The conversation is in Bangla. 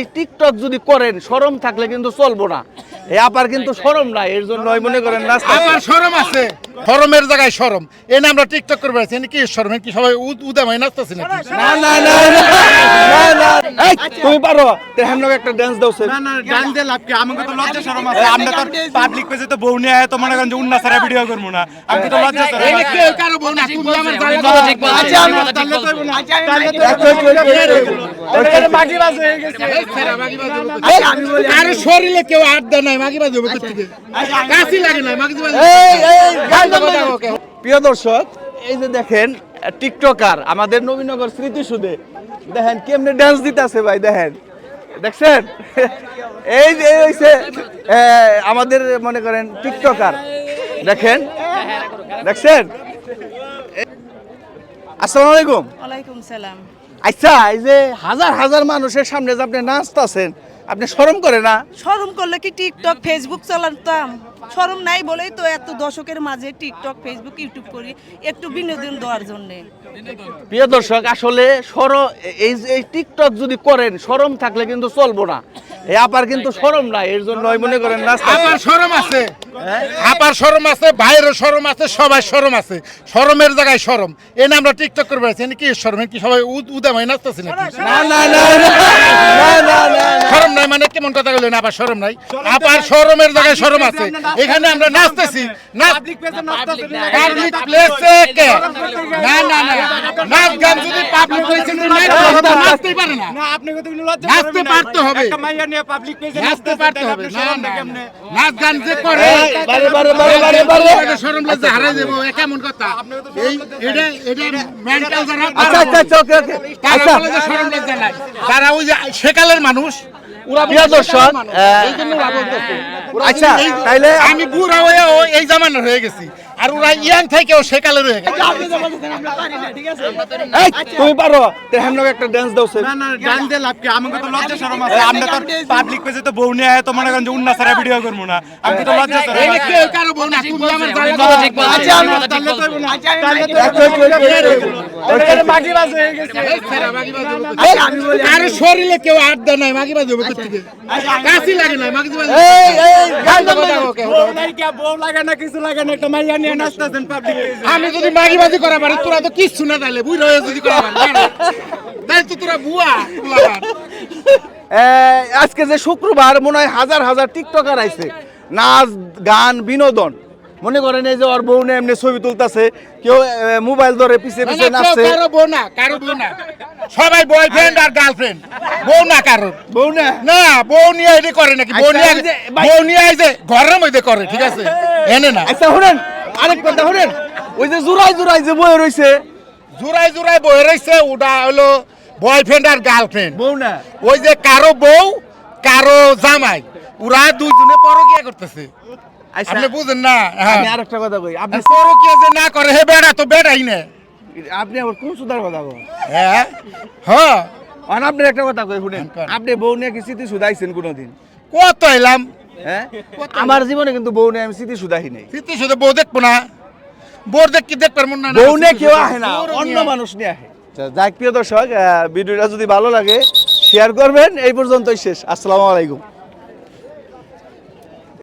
এই টিকটক যদি করেন শরম থাকলে কিন্তু চলবো না। এই আপার কিন্তু শরম নাই এর জন্য মনে করেন আমার শরম আছে। শরমের জায়গায় শরম। এনে আমরা টিকটক করে বেড়াচ্ছি কি শরম? এনে কি সবাই উদ- উদামাই নাচতেছি না না না না, না না। এই, তুমি পারো। তে একটা ডান্স দাও না না গান দিয়ে লাভ কি? আমাকে তো লজ্জা শরম আছে। আমরা তো পাবলিক পেজে তো বউ নিয়ে আয় তো মনে করেন যে উন্না সারা ভিডিও করব না। আমাকে তো লজ্জা শরম এনে আছে। কেউ কারও বউ না তুমি আমার জানো কথা আচ্ছা, আমি তাহলে তো হইবো না। তাহলে তো হয়ে গেছে। শরীরে কেউ দেয় নাই মাগি বাজে ওপর কাশি লাগে নাই মাগি বাজে এই এই গান দাও, গান দাও। প্রিয় দর্শক এই যে দেখেন টিকটকার আমাদের নবীনগর স্মৃতিসুদে দেখেন কেমনে ডান্স দিতেছে ভাই দেখেন। দেখছেন? এই যে এই হইছে আমাদের মনে করেন টিকটকার। দেখেন? দেখছেন? আসসালামু আলাইকুম। ওয়ালাইকুম সালাম। আচ্ছা এই যে হাজার হাজার মানুষের সামনে যে আপনি নাচতেছেন আপনি শরম করে না? শরম করলে কি টিকটক ফেসবুক চালাতাম? শরম নাই বলেই তো এত দশকের মাঝে টিকটক ফেসবুক ইউটিউব করি একটু বিনোদন দেওয়ার জন্য। প্রিয় দর্শক আসলে সর এই যে- এই টিকটক যদি করেন শরম থাকলে কিন্তু চলবো না। এই আপার কিন্তু শরম নাই এর জন্য ওই মনে করেন নাস্তা আমার শরম আছে। আপার শরম আছে ভাইয়েরও শরম আছে সবাই শরম আছে শরমের জায়গায় শরম এনে আমরা টিকটক করে বেড়াচ্ছি এনে কি শরম এনে কি সবাই উদ- উদামাই নাচতেছি নাকি না না না না, না না না না শরম নাই মানে কেমন কথা বললেন আবার শরম নাই আপার শরমের জায়গায় শরম আছে এখানে আমরা নাচতেছি নাচ পাবলিক প্লেসে কে না না না নাচ গান যদি পাবলিক প্লেসে নাচতেই পারে না না আপনাকে লজ্জা নাচতে পারতে হবে। একটা মাইয়া নিয়ে পাবলিক পেজে নাচতে পারতে হবে না শরম না, কেমনে না। নাচ গান যে করে বারে বারে বারে বারে বারে। শরম লজ্জা হারাই দেবো এ কেমন কথা? এই এটা এটা মেন্টাল যারা আচ্ছা আচ্ছা আচ্ছা ওকে ওকে। আচ্ছা। শরম লজ্জা নাই। তারা ওই যে সেকালের মানুষ প্রিয় দর্শক। আচ্ছা তাইলে আমি বুড়া হয়ে এই জামানার হয়ে গেছি। আর ওরা ইয়াং থেকেও সেকালের হয়ে গেছে। তুমি পারো তে একটা ডান্স দাও না না গান দিয়ে লাভ কি? আমাকে তো লজ্জা শরম আছে। আমরা তো পাবলিক পেজে তো বউ নিয়ে আয় তো মনে করেন যে উন্না সারা ভিডিও করব না। আমাকে তো লজ্জা শরম এনে আছে। কেউ কারও বউ না তুমি আমার জানো কথা ঠিক বলছে। আচ্ছা, আমি তাহলে তো না। তাহলে তো বাকি বাজ হয়ে গেছে। কারও শরীরে কেউ হাত দেয় নাই মাগি বাজে ওপর থেকে কাশি লাগে নাই মাগি বাজে এই এই গান দাও, গান দাও। বউ নাই কে, বউ লাগে না কিছু লাগে না একটা মাইয়া আমি যদি মাগি বাজি করা পারি তোরা তো কিচ্ছু না তাইলে বুড়ো হয়ে যদি করা পারি না। তাই তো তোরা বুয়া। আজকে যে শুক্রবার মনে হয় হাজার হাজার টিকটকার আইছে। নাচ গান বিনোদন। মনে করেন এই যে ওর বউ নিয়ে এমনি ছবি তুলতেছে কেউ মোবাইল ধরে পিছে না, পিছে নাচছে। কারও বউ না কারও বউ না। সবাই বয়ফ্রেন্ড আর গার্লফ্রেন্ড বউ না কারোর বউ না? না বউ নিয়ে এটি করে নাকি? বউ আচ্ছা, নিয়ে বউ নিয়ে যে ঘরের মধ্যে করে ঠিক আছে? এনে না। আচ্ছা শুনেন আরেক কথা শুনেন ওই যে জুরাই জুরাই যে বয়ে রইছে জুরাই জুরাই বয়ে রয়েছে ওটা হলো বয়ফ্রেন্ড আর গার্লফ্রেন্ড বউ না? ওই যে কারও বউ কারও জামাই ওরা দুইজনে পরকিয়া করতেছে। আচ্ছা আপনি বুঝেন না হ্যাঁ। আমি আরেকটা কথা কই আপনি পরকিয়া যে না করে হে বেড়া তো বেড়াই না। আপনি আবার কোন সুদার কথা কন? হ্যাঁ হ্যাঁ। আর আপনি একটা কথা কই শুনেন আপনি বউ নিয়ে কি স্মৃতি সুদাইছেন কোনোদিন? কত এলাম? হ্যাঁ? আমার জীবনে কিন্তু বউ নেই আমি স্মৃতি সুদাহি নেই। স্মৃতি শুধু বউ দেখব না। বউ দেখ কি দেখবার মন না বউ নেই কেউ আহে না অন্য মানুষ নিয়ে আহে। আচ্ছা, যাক প্রিয় দর্শক ভিডিওটা যদি ভালো লাগে শেয়ার করবেন এই পর্যন্তই শেষ। আসসালামু আলাইকুম।